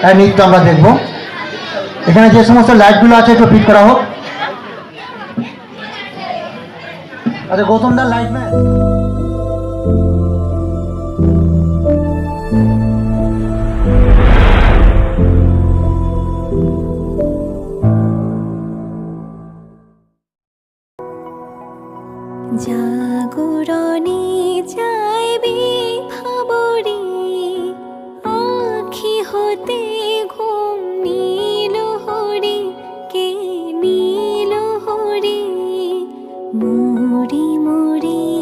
তাই নৃত্য আমরা দেখব। এখানে যে সমস্ত লাইটগুলো আছে, একটু ফিট করা হোক। আচ্ছা গৌতম দা লাইট ম্যান। জাগরণী যা হতে ঘুম নীল হরি কে নীল হরি? মুড়ি মুড়ি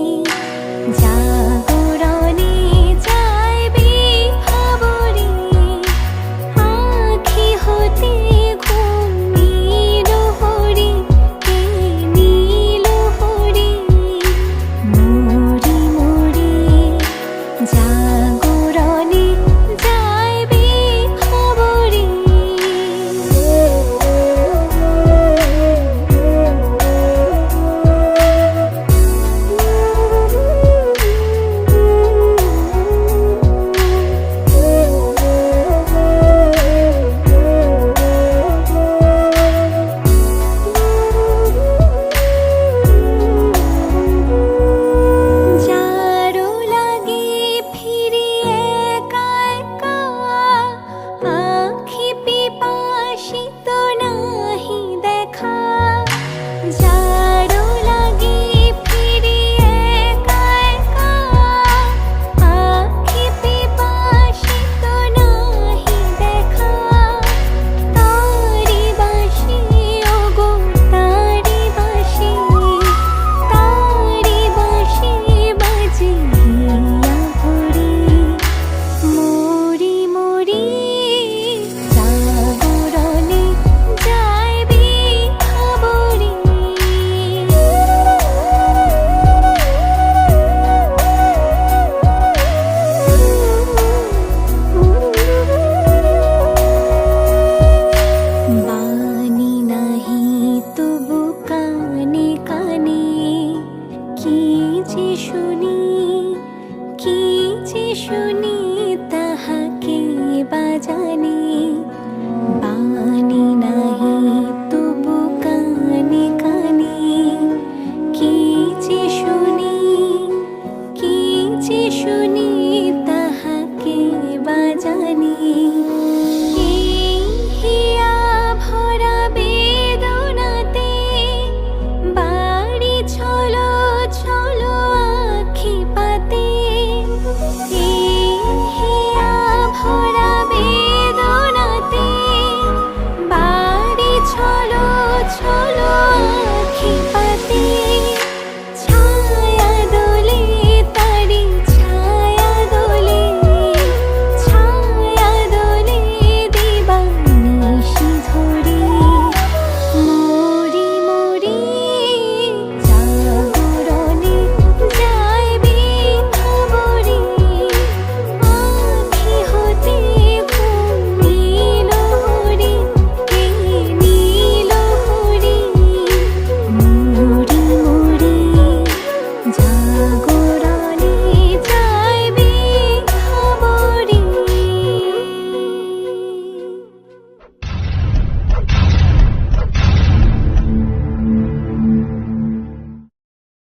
শুনি